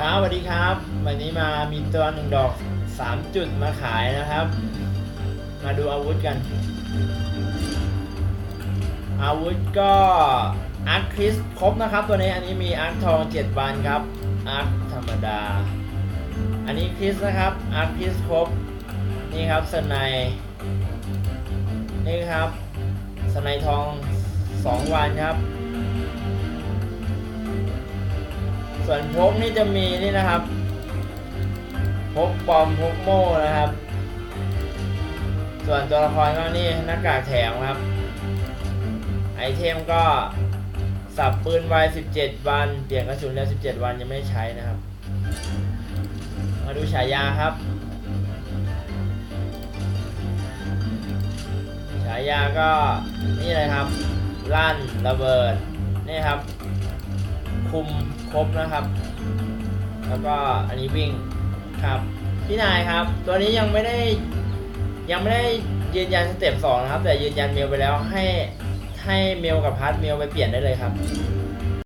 ครับสวัสดีครับ วันนี้มามีตัวหนึ่งดอก 3 จุดมาขายนะครับ มาดูอาวุธกัน อาวุธก็อาร์คคริสครบนะครับ ตัวนี้อันนี้มีอาร์คทอง 7 วันครับอาร์คธรรมดา อันนี้คริสนะครับอาร์คคริสครบ นี่ครับสไนด์นี่ครับสไนด์ทอง 2 วันครับ ส่วนพกนี่จะมีนี่นะครับพกปอมพกโม่นะครับ ส่วนตัวละครก็นี่หน้ากากแถมครับ ไอเทมก็สับปืนไว17 วัน เปลี่ยนกระสุนแล้ว 17 วันยังไม่ใช้นะครับ มาดูฉายาครับ ฉายาก็นี่เลยครับ ลั่นระเบิด นี่ครับ คุมครบนะครับ แล้วก็อันนี้วิ่งครับพี่นายครับ ตัวนี้ยังไม่ได้ยังไม่ได้ยืนยันสเต็ปสองนะครับ แต่ยืนยันเมลไปแล้วให้ให้เมลกับพาร์ทเมลไปเปลี่ยนได้เลยครับ